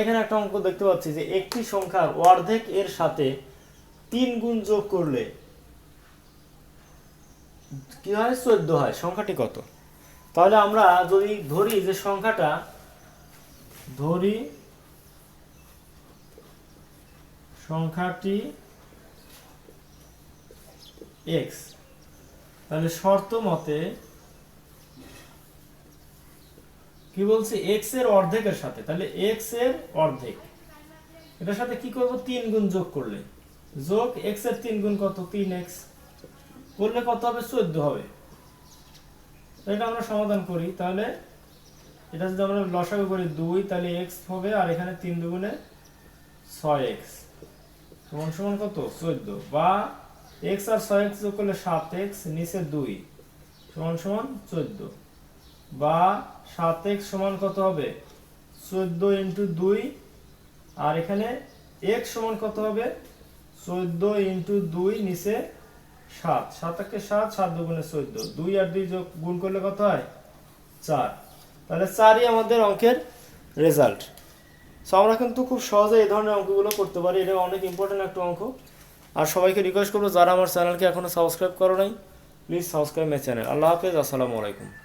এখানে একটা অঙ্ক দেখতে পাচ্ছি যে একটি সংখ্যার অর্ধেক এর সাথে তিন গুণ যোগ করলে কি হয়? চোদ্দ হয়। সংখ্যাটি কত? তাহলে আমরা যদি ধরি যে সংখ্যাটা, ধরি সংখ্যাটি এক্স তাহলে শর্ত মতে কি বলছে? এক্সের অর্ধেকের সাথে। তাহলে এক্সের অর্ধেক। এটার সাথে কি করব? তিন গুণ যোগ করলে। যোগ এক্সের তিন গুণ কত? তিন এক্স করলে কত হবে? চোদ্দ হবে। এটা আমরা সমাধান করি। তাহলে এটা যদি আমরা লসাগু করি দুই, তাহলে এক্স হবে, আর এখানে তিন দুগুণে ছয় এক্স সমান সমান কত? চোদ্দ। বা এক্স আর ছয় এক্স যোগ করলে সাত এক্স নিচে দুই। সমান সমান চোদ্দ। বা সাত এক্স সমান কত হবে? চোদ্দ ইন্টু দুই। আর এখানে এক সমান কত হবে? চোদ্দ ইন্টু দুই নিচে সাত। সাত একে সাত সাত দুগুণে চোদ্দ। দুই আর দুই যোগ গুণ করলে কত হয়? চার। তাহলে চারই আমাদের অঙ্কের রেজাল্ট। সো আমরা কিন্তু খুব সহজে এই ধরনের অঙ্কগুলো করতে পারি। এটা অনেক ইম্পর্টেন্ট একটা অঙ্ক। আর সবাইকে রিকোয়েস্ট করব, যারা আমার চ্যানেলকে এখনও সাবস্ক্রাইব করো নাই প্লিজ সাবস্ক্রাইব মাই চ্যানেল আল্লাহ হাফেজ, আসসালামু আলাইকুম।